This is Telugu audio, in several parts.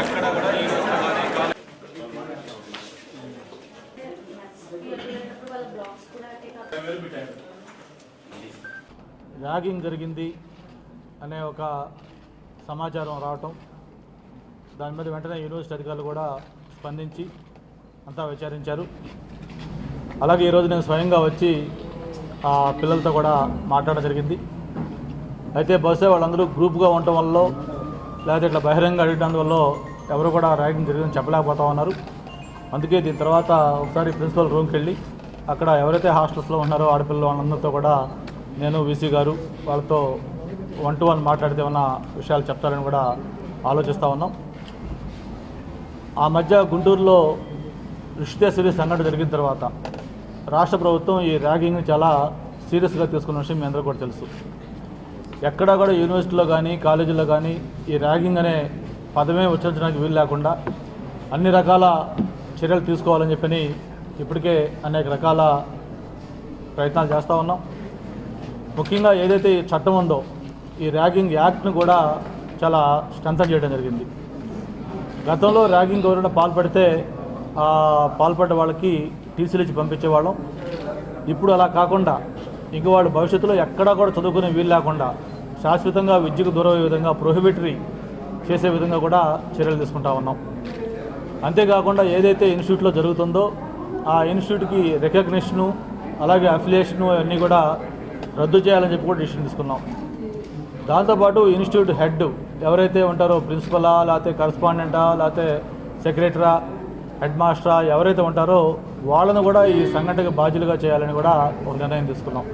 ఎక్కడ కూడా యూనివర్సిటీ కానీ ర్యాగింగ్ జరిగింది అనే ఒక సమాచారం రావటం దాని మీద వెంటనే యూనివర్సిటీ అధికారులు కూడా స్పందించి అంతా విచారించారు. అలాగే ఈరోజు నేను స్వయంగా వచ్చి ఆ పిల్లలతో కూడా మాట్లాడడం జరిగింది. అయితే బహుశా వాళ్ళందరూ గ్రూప్గా ఉండటం వల్ల లేకపోతే ఇట్లా బహిరంగ అడిగినందువల్ల ఎవరు కూడా ర్యాగింగ్ జరిగిందని చెప్పలేకపోతా ఉన్నారు. అందుకే దీని తర్వాత ఒకసారి ప్రిన్సిపల్ రూమ్కి వెళ్ళి అక్కడ ఎవరైతే హాస్టల్స్లో ఉన్నారో ఆడపిల్లలు వాళ్ళందరితో కూడా నేను వీసీ గారు వాళ్ళతో వన్ టు వన్ మాట్లాడితే ఉన్న విషయాలు చెప్తారని కూడా ఆలోచిస్తూ ఉన్నాం. ఆ మధ్య గుంటూరులో రిషితేశ్వరి సంఘటన జరిగిన తర్వాత రాష్ట్ర ప్రభుత్వం ఈ ర్యాగింగ్ని చాలా సీరియస్గా తీసుకున్న విషయం మీ అందరూ కూడా తెలుసు. ఎక్కడా కూడా యూనివర్సిటీలో కానీ కాలేజీలో కానీ ఈ ర్యాగింగ్ అనే పదమే ఉచ్చరించడానికి వీలు లేకుండా అన్ని రకాల చర్యలు తీసుకోవాలని చెప్పని ఇప్పటికే అనేక రకాల ప్రయత్నాలు చేస్తూ ఉన్నాం. ముఖ్యంగా ఏదైతే చట్టం ఉందో ఈ ర్యాగింగ్ యాక్ట్ను కూడా చాలా స్ట్రెంథన్ చేయడం జరిగింది. గతంలో ర్యాగింగ్ ఎవరైనా పాల్పడితే పాల్పడ్డ వాళ్ళకి టీసీలు ఇచ్చి పంపించేవాళ్ళం. ఇప్పుడు అలా కాకుండా ఇంక వాళ్ళు భవిష్యత్తులో ఎక్కడా కూడా చదువుకునే వీలు లేకుండా శాశ్వతంగా విద్యకు దూరమయ్యే విధంగా ప్రొహిబిటరీ చేసే విధంగా కూడా చర్యలు తీసుకుంటా ఉన్నాం. అంతేకాకుండా ఏదైతే ఇన్స్టిట్యూట్లో జరుగుతుందో ఆ ఇన్స్టిట్యూట్కి రికగ్నిషను అలాగే అఫిలియేషను అన్నీ కూడా రద్దు చేయాలని చెప్పి కూడా డిసిషన్ తీసుకున్నాం. దాంతోపాటు ఇన్స్టిట్యూట్ హెడ్ ఎవరైతే ఉంటారో ప్రిన్సిపలా లేకపోతే కరస్పాండెంటా లేకపోతే సెక్రటరా హెడ్ మాస్టరా ఎవరైతే ఉంటారో వాళ్ళను కూడా ఈ సంఘటనకు బాధ్యులుగా చేయాలని కూడా ఒక నిర్ణయం తీసుకున్నాం.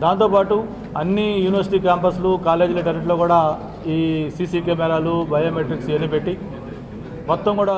దాంతోపాటు అన్ని యూనివర్సిటీ క్యాంపస్లు కాలేజీలటన్నింటిలో కూడా ఈ సీసీ కెమెరాలు బయోమెట్రిక్స్ ఇవన్నీ పెట్టి మొత్తం కూడా